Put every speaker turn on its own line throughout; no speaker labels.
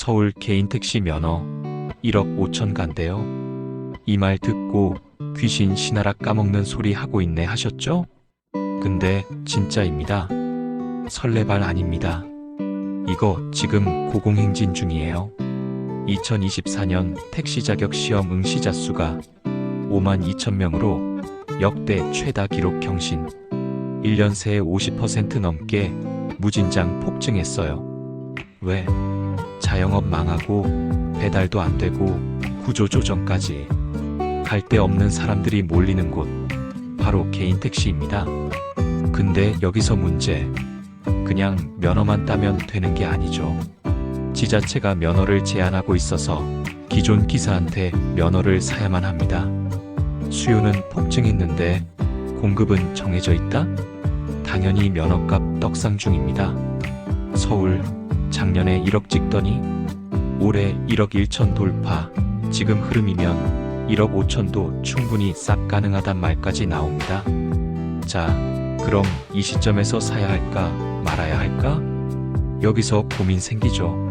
서울 개인 택시 면허 1억 5천 간대요. 이 말 듣고 귀신 신하락 까먹는 소리 하고 있네 하셨죠? 근데 진짜입니다. 설레발 아닙니다. 이거 지금 고공행진 중이에요. 2024년 택시 자격 시험 응시자 수가 5만 2천 명으로 역대 최다 기록 경신. 1년 새에 50% 넘게 무진장 폭증했어요. 왜? 자영업 망하고 배달도 안 되고 구조조정까지 갈 데 없는 사람들이 몰리는 곳 바로 개인 택시입니다. 근데 여기서 문제 그냥 면허만 따면 되는 게 아니죠. 지자체가 면허를 제한하고 있어서 기존 기사한테 면허를 사야만 합니다. 수요는 폭증했는데 공급은 정해져 있다? 당연히 면허값 떡상 중입니다. 서울 작년에 1억 찍더니 올해 1억 1천 돌파. 지금 흐름이면 1억 5천도 충분히 싹 가능하단 말까지 나옵니다. 자, 그럼 이 시점에서 사야 할까 말아야 할까? 여기서 고민 생기죠.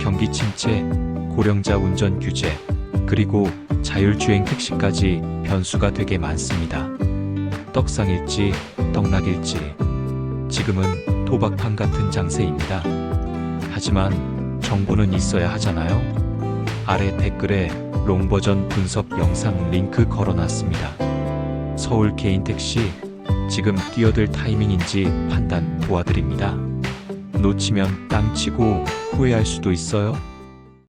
경기 침체, 고령자 운전 규제, 그리고 자율주행 택시까지 변수가 되게 많습니다. 떡상일지 떡락일지 지금은 도박판 같은 장세입니다. 하지만 정보는 있어야 하잖아요. 아래 댓글에 롱버전 분석 영상 링크 걸어놨습니다. 서울 개인 택시 지금 뛰어들 타이밍인지 판단 도와드립니다. 놓치면 땅 치고 후회할 수도 있어요.